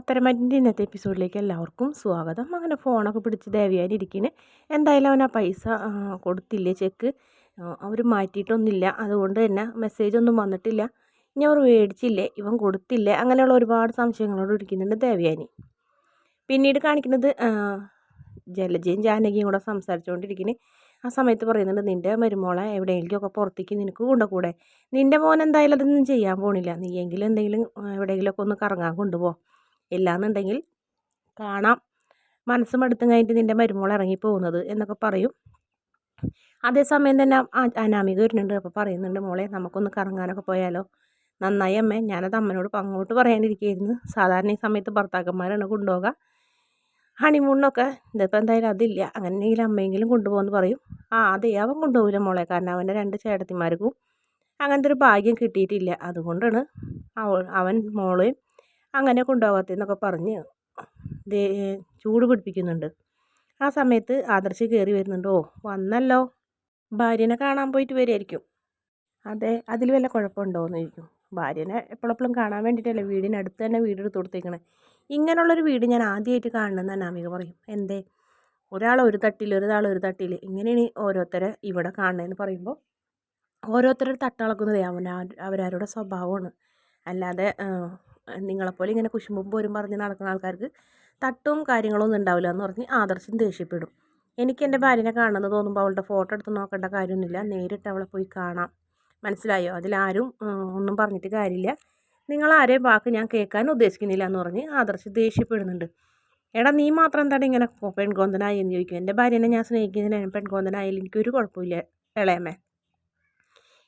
പത്തരമാറ്റിന്റെ ഇന്നത്തെ എപ്പിസോഡിലേക്ക് എല്ലാവർക്കും സ്വാഗതം. അങ്ങനെ ഫോണൊക്കെ പിടിച്ച് ദേവിയാനിരിക്കുന്നു എന്തായാലും അവനാ പൈസ കൊടുത്തില്ലേ ചെക്ക് അവർ മാറ്റിയിട്ടൊന്നുമില്ല. അതുകൊണ്ട് തന്നെ മെസ്സേജ് ഒന്നും വന്നിട്ടില്ല. ഇനി അവർ മേടിച്ചില്ലേ? ഇവൻ കൊടുത്തില്ലേ? അങ്ങനെയുള്ള ഒരുപാട് സംശയങ്ങളോട് ഇരിക്കുന്നുണ്ട് ദേവയാനി. പിന്നീട് കാണിക്കുന്നത് ജലജയും ജാനകിയും കൂടെ സംസാരിച്ചുകൊണ്ടിരിക്കുന്നത് ആ സമയത്ത് പറയുന്നുണ്ട് നിന്റെ മരുമോളെ എവിടെയെങ്കിലുമൊക്കെ പുറത്തേക്ക് നിനക്ക് കൊണ്ടുകൂടെ നിന്റെ മോൻ എന്തായാലും അതൊന്നും ചെയ്യാൻ പോണില്ല. നീയെങ്കിലും എന്തെങ്കിലും എവിടെയെങ്കിലുമൊക്കെ ഒന്ന് കറങ്ങാൻ കൊണ്ടുപോ. ഇല്ലാന്നുണ്ടെങ്കിൽ കാണാം. മനസ്സ് മടുത്തും കഴിഞ്ഞിട്ട് നിന്റെ മരുമോൾ ഇറങ്ങിപ്പോകുന്നത് എന്നൊക്കെ പറയും. അതേസമയം തന്നെ അനാമിക വരുന്നുണ്ട്. അപ്പോൾ പറയുന്നുണ്ട് മോളെ നമുക്കൊന്ന് കറങ്ങാനൊക്കെ പോയാലോ? നന്നായി അമ്മേ ഞാനത് അമ്മനോട് അങ്ങോട്ട് പറയാനിരിക്കുകയായിരുന്നു സാധാരണ ഈ സമയത്ത് ഭർത്താക്കന്മാരാണ് കൊണ്ടുപോകുക ഹണിമൂണിനൊക്കെ ഇതിപ്പോൾ എന്തായാലും അതില്ല. അങ്ങനെയെങ്കിലും അമ്മയെങ്കിലും കൊണ്ടുപോകുമെന്ന് പറയും. ആ അതെ അവൻ കൊണ്ടുപോകില്ല മോളെ. കാരണം അവന്റെ രണ്ട് ചേട്ടത്തിമാർക്കും അങ്ങനത്തെ ഒരു ഭാഗ്യം കിട്ടിയിട്ടില്ല. അതുകൊണ്ടാണ് അവൻ മോളെയും അങ്ങനെ കൊണ്ടുപോകാത്തതെന്നൊക്കെ പറഞ്ഞ് ചൂട് പിടിപ്പിക്കുന്നുണ്ട്. ആ സമയത്ത് ആദർശ് കയറി വരുന്നുണ്ടോ. വന്നല്ലോ. ഭാര്യനെ കാണാൻ പോയിട്ട് വരുമായിരിക്കും അതെ അതിൽ വല്ല കുഴപ്പമുണ്ടോ എന്ന് ചോദിക്കും ഭാര്യനെ എപ്പോഴെപ്പോഴും കാണാൻ വേണ്ടിയിട്ടല്ലേ വീടിനടുത്ത് തന്നെ വീടെടുത്ത് കൊടുത്തേക്കണേ. ഇങ്ങനെയുള്ളൊരു വീട് ഞാൻ ആദ്യമായിട്ട് കാണണമെന്ന് അനാമിക പറയും. എന്തേ? ഒരാൾ ഒരു തട്ടിൽ ഒരാൾ ഒരു തട്ടിൽ. ഇങ്ങനെയാണ് ഓരോരുത്തരെ ഇവിടെ കാണണമെന്ന് പറയുമ്പോൾ ഓരോരുത്തരുടെ തട്ടളക്കുന്നത് അവൻ അവരവരുടെ സ്വഭാവമാണ്. അല്ലാതെ നിങ്ങളെപ്പോലെ ഇങ്ങനെ കുശുമ്പും പോരും പറഞ്ഞ് നടക്കുന്ന ആൾക്കാർക്ക് തട്ടും കാര്യങ്ങളൊന്നും ഉണ്ടാവില്ല എന്ന് പറഞ്ഞ് ആദർശം ദേഷ്യപ്പെടും. എനിക്ക് എന്റെ ഭാര്യനെ കാണണമെന്ന് തോന്നുമ്പോൾ അവളുടെ ഫോട്ടോ എടുത്ത് നോക്കേണ്ട കാര്യമൊന്നുമില്ല. നേരിട്ട് അവളെ പോയി കാണാം. മനസ്സിലായോ? അതിലാരും ഒന്നും പറഞ്ഞിട്ട് കാര്യമില്ല. നിങ്ങൾ ആരെയും വാക്ക് ഞാൻ കേൾക്കാൻ ഉദ്ദേശിക്കുന്നില്ല എന്ന് പറഞ്ഞ് ആദർശ് ദേഷ്യപ്പെടുന്നുണ്ട്. എടാ നീ മാത്രം എന്താണ് ഇങ്ങനെ പെൺകോന്തനായി എന്ന് ചോദിക്കും. എന്റെ ഭാര്യനെ ഞാൻ സ്നേഹിക്കുന്നതിന് പെൺകോന്തനായാലും എനിക്കൊരു കുഴപ്പമില്ല ഇളയമേ.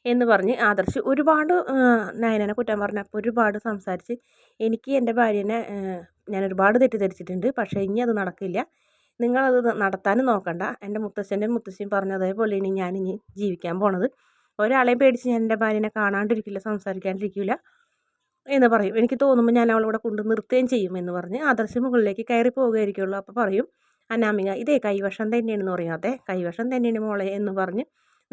എന്ന് പറഞ്ഞ് ആദർശ് ഒരുപാട് നയനനെ കുറ്റം പറഞ്ഞപ്പോൾ ഒരുപാട് സംസാരിച്ച് എനിക്ക് എന്റെ ഭാര്യനെ ഞാൻ ഒരുപാട് തെറ്റിദ്ധരിച്ചിട്ടുണ്ട് പക്ഷേ ഇനി അത് നടക്കില്ല. നിങ്ങളത് നടത്താനും നോക്കണ്ട. എന്റെ മുത്തശ്ശന്റെ മുത്തശ്ശിയും പറഞ്ഞ അതേപോലെ ഇനി ഞാൻ ഇനി ജീവിക്കാൻ പോണത്. ഒരാളെയും പേടിച്ച് ഞാൻ എന്റെ ഭാര്യനെ കാണാണ്ടിരിക്കില്ല സംസാരിക്കാണ്ടിരിക്കില്ല എന്ന് പറയും. എനിക്ക് തോന്നുമ്പോൾ ഞാൻ അവളിവിടെ കൊണ്ട് നിർത്തുകയും ചെയ്യും എന്ന് പറഞ്ഞ് ആദർശ് മുകളിലേക്ക് കയറി പോവുകയായിരിക്കുള്ളൂ. അപ്പോൾ പറയും അനാമിക ഇതേ കൈവശം തന്നെയാണെന്ന് പറയും. അതെ കൈവശം തന്നെയാണ് മോളെ എന്ന് പറഞ്ഞ്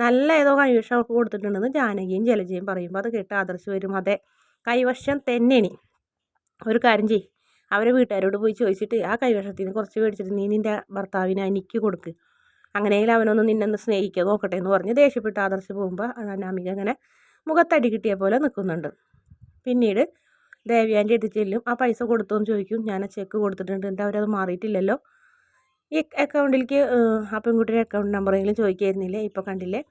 നല്ല ഏതോ കൈവശം അവൾക്ക് കൊടുത്തിട്ടുണ്ടെന്ന് ജാനകിയും ജലജയും പറയുമ്പോൾ അത് കേട്ട് ആദർശ് വരും. അതെ കൈവശം തന്നെയാണ്. ഒരു കാര്യം ചെയ് അവരെ വീട്ടുകാരോട് പോയി ചോദിച്ചിട്ട് ആ കൈവശത്തിൽ നിന്ന് കുറച്ച് മേടിച്ചിട്ട് നീ നിന്റെ ഭർത്താവിനെ എനിക്ക് കൊടുക്ക്. അങ്ങനെയെങ്കിലും അവനൊന്ന് നിന്നെ സ്നേഹിക്കുക നോക്കട്ടെ എന്ന് പറഞ്ഞ് ദേഷ്യപ്പെട്ട് ആദർശ് പോകുമ്പോൾ അനാമിക അങ്ങനെ മുഖത്തടി കിട്ടിയ പോലെ നിൽക്കുന്നുണ്ട്. പിന്നീട് ദേവ്യാന്റെ അടുത്ത് ചെല്ലും. ആ പൈസ കൊടുത്തോ എന്ന് ചോദിക്കും. ഞാൻ ആ ചെക്ക് കൊടുത്തിട്ടുണ്ട്. എന്താ അവരത് മാറിയിട്ടില്ലല്ലോ? ഈ അക്കൗണ്ടിലേക്ക് ആ പെൺകുട്ടിയുടെ അക്കൗണ്ട് നമ്പറെങ്കിലും ചോദിക്കായിരുന്നില്ലേ? ഇപ്പോൾ കണ്ടില്ലേ?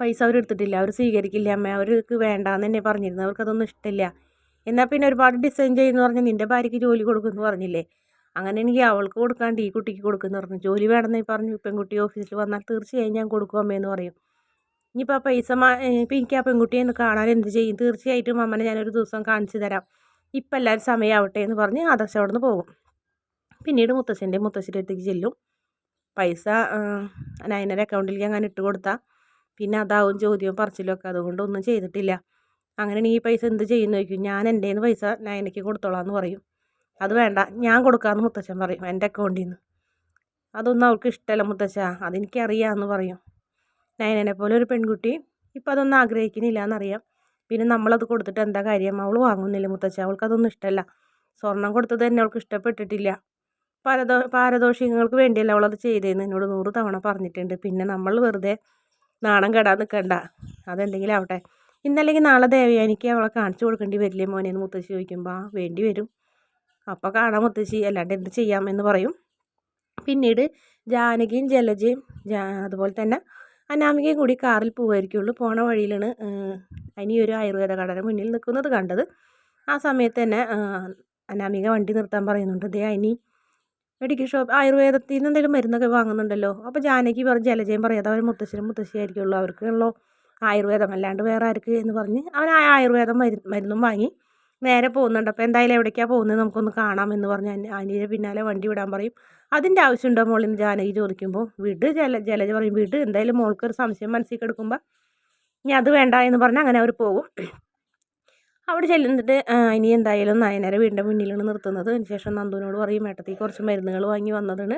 പൈസ അവർ എടുത്തിട്ടില്ല. അവർ സ്വീകരിക്കില്ല. അമ്മ അവർക്ക് വേണ്ടാന്ന് തന്നെ പറഞ്ഞിരുന്നു. അവർക്കതൊന്നും ഇഷ്ടമില്ല എന്നാൽ പിന്നെ ഒരുപാട് ഡിസൈൻ ചെയ്യുന്നു പറഞ്ഞ് നിന്റെ ഭാര്യയ്ക്ക് ജോലി കൊടുക്കുമെന്ന് പറഞ്ഞില്ലേ? അങ്ങനെ എനിക്ക് അവൾക്ക് കൊടുക്കാണ്ട് ഈ കുട്ടിക്ക് കൊടുക്കുമെന്ന് പറഞ്ഞു. ജോലി വേണമെന്ന് പറഞ്ഞു. പെൺകുട്ടി ഓഫീസിൽ വന്നാൽ തീർച്ചയായും ഞാൻ കൊടുക്കും അമ്മയെന്ന് പറയും. ഇനിയിപ്പോൾ ആ പൈസ ഇപ്പം എനിക്ക് ആ പെൺകുട്ടിയെ ഒന്ന് കാണാൻ എന്ത് ചെയ്യും? തീർച്ചയായിട്ടും അമ്മനെ ഞാനൊരു ദിവസം കാണിച്ചു തരാം. ഇപ്പം എല്ലാവരും സമയമാവട്ടെ എന്ന് പറഞ്ഞ് ആദർശം അവിടെ നിന്ന് പോകും. പിന്നീട് മുത്തശ്ശന്റെ മുത്തശ്ശിയുടെ അടുത്തേക്ക് ചെല്ലും. പൈസ നയനയുടെ അക്കൗണ്ടിലേക്ക് അങ്ങനെ ഇട്ട് കൊടുത്താൽ പിന്നെ അതാവും ചോദ്യവും പറച്ചിലും ഒക്കെ. അതുകൊണ്ട് ഒന്നും ചെയ്തിട്ടില്ല. അങ്ങനെ ഈ പൈസ എന്ത് ചെയ്യുന്നു ചോദിക്കും. ഞാൻ എന്റെ പൈസ നയനയ്ക്ക് കൊടുത്തോളാം എന്ന് പറയും. അത് വേണ്ട. ഞാൻ കൊടുക്കാമെന്ന് മുത്തശ്ശൻ പറയും എന്റെ അക്കൗണ്ടിൽ നിന്ന് അതൊന്നും അവൾക്ക് ഇഷ്ടമല്ല മുത്തച്ഛ അതെനിക്കറിയാമെന്ന് പറയും. നയനനെ പോലെ ഒരു പെൺകുട്ടി ഇപ്പം അതൊന്നും ആഗ്രഹിക്കുന്നില്ല എന്നറിയാം പിന്നെ നമ്മളത് കൊടുത്തിട്ട് എന്താ കാര്യം? അവൾ വാങ്ങുന്നില്ല മുത്തച്ഛ അവൾക്ക് അതൊന്നും ഇഷ്ടമല്ല. സ്വർണം കൊടുത്തത് തന്നെ അവൾക്ക് ഇഷ്ടപ്പെട്ടിട്ടില്ല. പാരദോ പാരദോഷികങ്ങൾക്ക് വേണ്ടിയല്ല അവളത് ചെയ്തതെന്ന് എന്നോട് നൂറ് തവണ പറഞ്ഞിട്ടുണ്ട്. പിന്നെ നമ്മൾ വെറുതെ നാണം കെടാൻ നിൽക്കണ്ട അതെന്തെങ്കിലും ആവട്ടെ. ഇന്നല്ലെങ്കിൽ നാളെ ദേവയാനിക്ക് അവളെ കാണിച്ചു കൊടുക്കേണ്ടി വരില്ലേ മോനെ എന്ന് മുത്തശ്ശി ചോദിക്കുമ്പോൾ ആ വേണ്ടി വരും. അപ്പോൾ കാണാം മുത്തശ്ശി. അല്ലാണ്ട് എന്ത് ചെയ്യാം? എന്ന് പറയും. പിന്നീട് ജാനകിയും ജലജയും അതുപോലെ തന്നെ അനാമികയും കൂടി കാറിൽ പോകുമായിരിക്കുള്ളൂ പോണ വഴിയിലാണ് അനി ഒരു ആയുർവേദ കടയുടെ മുന്നിൽ നിൽക്കുന്നത് കണ്ടത്. ആ സമയത്ത് തന്നെ അനാമിക വണ്ടി നിർത്താൻ പറയുന്നുണ്ട്. ദേ അനി മെഡിക്കൽ ഷോപ്പ് ആയുർവേദത്തിൽ നിന്ന് എന്തെങ്കിലും മരുന്നൊക്കെ വാങ്ങുന്നുണ്ടല്ലോ. അപ്പോൾ ജാനകി പറഞ്ഞ് ജലജയം പറയാതെ അവർ മുത്തശ്ശനും മുത്തശ്ശിയായിരിക്കുള്ളൂ. അവർക്കുള്ളൂ ആയുർവേദം. അല്ലാണ്ട് വേറെ ആർക്ക് എന്ന് പറഞ്ഞ് അവൻ ആ ആയുർവേദം മരുന്നും വാങ്ങി നേരെ പോകുന്നുണ്ട്. അപ്പോൾ എന്തായാലും എവിടേക്കാണ് പോകുന്നത് നമുക്കൊന്ന് കാണാം എന്ന് പറഞ്ഞ് അനിയെ പിന്നാലെ വണ്ടി വിടാൻ പറയും. അതിന്റെ ആവശ്യമുണ്ടോ മോളിൽ നിന്ന് ജാനകി ചോദിക്കുമ്പോൾ വീട് ജല ജലജ പറയും വീട്. എന്തായാലും മോൾക്കൊരു സംശയം മനസ്സിൽ കിടക്കുമ്പോൾ ഇനി അത് വേണ്ട എന്ന് പറഞ്ഞ് അങ്ങനെ അവർ പോകും. അവിടെ ചെല്ലുന്നിട്ട് ഇനി എന്തായാലും നയനര വീടിന്റെ മുന്നിലാണ് നിർത്തുന്നത്. അതിനുശേഷം നന്ദുവിനോട് പറയും ഏട്ടത്തി കുറച്ച് മരുന്നുകൾ വാങ്ങി വന്നതാണ്.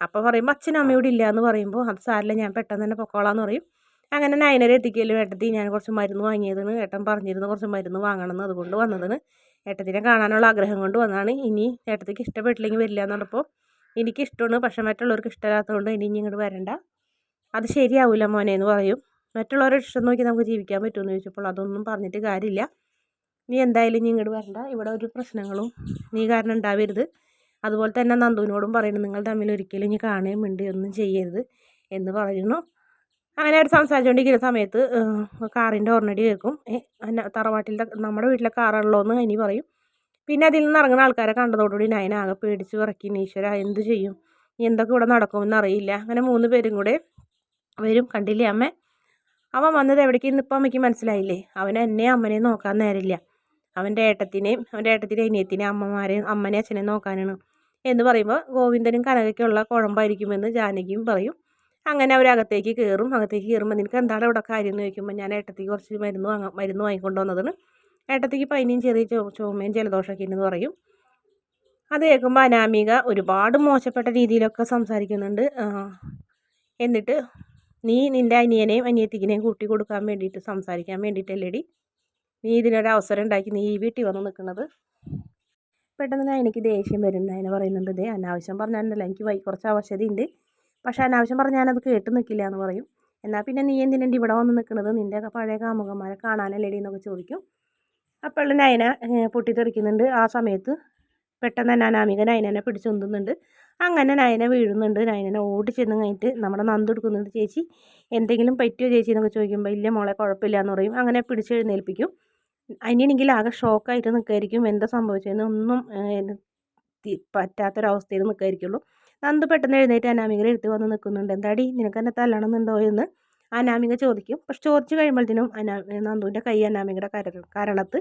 അപ്പോൾ പറയുമ്പോൾ അച്ഛനും അമ്മയോട് ഇല്ല എന്ന് പറയുമ്പോൾ അത് സാരില്ല ഞാൻ പെട്ടെന്ന് തന്നെ പൊക്കോളാന്ന് പറയും. അങ്ങനെ നയനരെ എത്തിക്കൽ ഏട്ടത്തി ഞാൻ കുറച്ച് മരുന്ന് വാങ്ങിയതാണ്. ഏട്ടൻ പറഞ്ഞിരുന്നു കുറച്ച് മരുന്ന് വാങ്ങണമെന്ന് അതുകൊണ്ട് വന്നതാണ്. ഏട്ടത്തിനെ കാണാനുള്ള ആഗ്രഹം കൊണ്ട് വന്നതാണ്. ഇനി ഏട്ടത്തിക്ക് ഇഷ്ടപ്പെട്ടില്ലെങ്കിൽ വരില്ല എന്ന് പറഞ്ഞപ്പോൾ എനിക്ക് ഇഷ്ടമാണ് പക്ഷെ മറ്റുള്ളവർക്ക് ഇഷ്ടമില്ലാത്തതുകൊണ്ട് ഇനി ഇങ്ങോട്ട് വരണ്ട. അത് ശരിയാവില്ല മോനെ എന്ന് പറയും. മറ്റുള്ളവരുടെ ഇഷ്ടം നോക്കി നമുക്ക് ജീവിക്കാൻ പറ്റുമെന്ന് ചോദിച്ചപ്പോൾ അതൊന്നും പറഞ്ഞിട്ട് കാര്യമില്ല. നീ എന്തായാലും നീ ഇങ്ങോട്ട് വരണ്ട. ഇവിടെ ഒരു പ്രശ്നങ്ങളും നീ കാരണം ഉണ്ടാവരുത് അതുപോലെ തന്നെ നന്ദുവിനോടും പറയുന്നു നിങ്ങൾ തമ്മിൽ ഒരിക്കലും ഇനി കാണുകയും മിണ്ടുകയും ഒന്നും ചെയ്യരുത് എന്ന് പറയുന്നു. അങ്ങനെ അവർ സംസാരിച്ചുകൊണ്ടിരിക്കുന്ന സമയത്ത് കാറിന്റെ ഓർണടി കേൾക്കും. തറവാട്ടിൽ നമ്മുടെ വീട്ടിലെ കാറാണല്ലോ എന്ന് ഇനി പറയും. പിന്നെ അതിൽ നിന്ന് ഇറങ്ങുന്ന ആൾക്കാരെ കണ്ടതോടുകൂടി നയന ആകെ പേടിച്ച് വിറക്കി ഈശ്വര എന്ത് ചെയ്യും? എന്തൊക്കെ ഇവിടെ നടക്കുമെന്ന് അറിയില്ല. അങ്ങനെ മൂന്ന് പേരും കൂടെ വരും. കണ്ടില്ലേ അമ്മ? അവൻ വന്നത് എവിടേക്ക് ഇന്നിപ്പോൾ അമ്മയ്ക്ക് മനസ്സിലായില്ലേ? അവൻ എന്നെ അമ്മനെ നോക്കാൻ നേരില്ല അവന്റെ ഏട്ടത്തിനെയും അവന്റെ ഏട്ടത്തിന്റെ അനിയത്തിനെയും അമ്മമാരെയും അമ്മനെ അച്ഛനെയും നോക്കാനാണ്. എന്ന് പറയുമ്പോൾ ഗോവിന്ദനും കനകയ്ക്കുള്ള കുഴമ്പായിരിക്കുമെന്ന് ജാനകിയും പറയും. അങ്ങനെ അവരകത്തേക്ക് കയറും. അകത്തേക്ക് കയറുമ്പോൾ നിനക്ക് എന്താണ് ഇവിടെ കാര്യം എന്ന് ചോദിക്കുമ്പോൾ ഞാൻ ഏട്ടത്തിക്ക് കുറച്ച് മരുന്ന് വാങ്ങാൻ മരുന്ന് വാങ്ങിക്കൊണ്ട് വന്നതാണ്. ഏട്ടത്തിക്ക് പനിയും ചെറിയ ചോ ചുമയും ജലദോഷമൊക്കെ ഉണ്ടെന്ന് പറയും. അത് കേൾക്കുമ്പോൾ അനാമിക ഒരുപാട് മോശപ്പെട്ട രീതിയിലൊക്കെ സംസാരിക്കുന്നുണ്ട്. എന്നിട്ട് നീ നിന്റെ അനിയനെയും അനിയത്തിക്കിനെയും കൂട്ടി കൊടുക്കാൻ വേണ്ടിയിട്ട് സംസാരിക്കാൻ വേണ്ടിയിട്ടല്ലേടി? നീ ഇതിനൊരു അവസരം ഉണ്ടാക്കി നീ ഈ വീട്ടിൽ വന്ന് നിൽക്കുന്നത്. പെട്ടെന്ന് എനിക്ക് ദേഷ്യം വരുന്നുണ്ട്. അതിനെ പറയുന്നുണ്ട് ഇതേ അനാവശ്യം പറഞ്ഞാലല്ല എനിക്ക് വൈ കുറച്ച് അവശതയുണ്ട്. പക്ഷേ അനാവശ്യം പറഞ്ഞാൽ ഞാനത് കേട്ട് നിൽക്കില്ല എന്ന് പറയും. എന്നാൽ പിന്നെ നീ എന്തിനുണ്ട് ഇവിടെ വന്ന് നിൽക്കുന്നത്? നിന്റെ പഴയ കാമുകന്മാരെ കാണാനല്ലേടി എന്നൊക്കെ ചോദിക്കും. അപ്പോൾ നയന പൊട്ടിത്തെറിക്കുന്നുണ്ട്. ആ സമയത്ത് പെട്ടെന്ന് തന്നെ അനാമിക നയനനെ പിടിച്ചുന്തുന്നുണ്ട് അങ്ങനെ നയന വീഴുന്നുണ്ട്. നയനനെ ഓടി ചെന്ന് കഴിഞ്ഞിട്ട് നമ്മുടെ നന്ദു എടുക്കുന്നുണ്ട്. ചേച്ചി എന്തെങ്കിലും പറ്റിയോ ചേച്ചി? എന്നൊക്കെ ചോദിക്കുമ്പോൾ ഇല്ല മോളെ കുഴപ്പമില്ല എന്ന് പറയും. അങ്ങനെ പിടിച്ചെഴുന്നേൽപ്പിക്കും അനിയനെങ്കിൽ ആകെ ഷോക്കായിട്ട് നിൽക്കുമായിരിക്കും എന്താ സംഭവിച്ചതെന്ന് ഒന്നും പറ്റാത്തൊരവസ്ഥയിൽ നിൽക്കുമായിരിക്കുള്ളൂ നന്ദു പെട്ടെന്ന് എഴുന്നേറ്റ് അനാമികയുടെ എടുത്ത് വന്ന് നിൽക്കുന്നുണ്ട് എന്താടി നിനക്ക് എന്നെ തല്ലണമെന്നുണ്ടോ എന്ന് അനാമിക ചോദിക്കും. പക്ഷെ ചോദിച്ചു കഴിയുമ്പോഴത്തേനും അനാ നന്ദുവിന്റെ കൈ അനാമികയുടെ കര കാരണത്ത്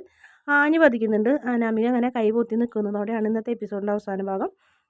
ആഞ്ഞു പതിക്കുന്നുണ്ട്. അനാമിക അങ്ങനെ കൈ പൊത്തി നിൽക്കുന്നതോടെയാണ് ഇന്നത്തെ എപ്പിസോഡിന്റെ അവസാന ഭാഗം.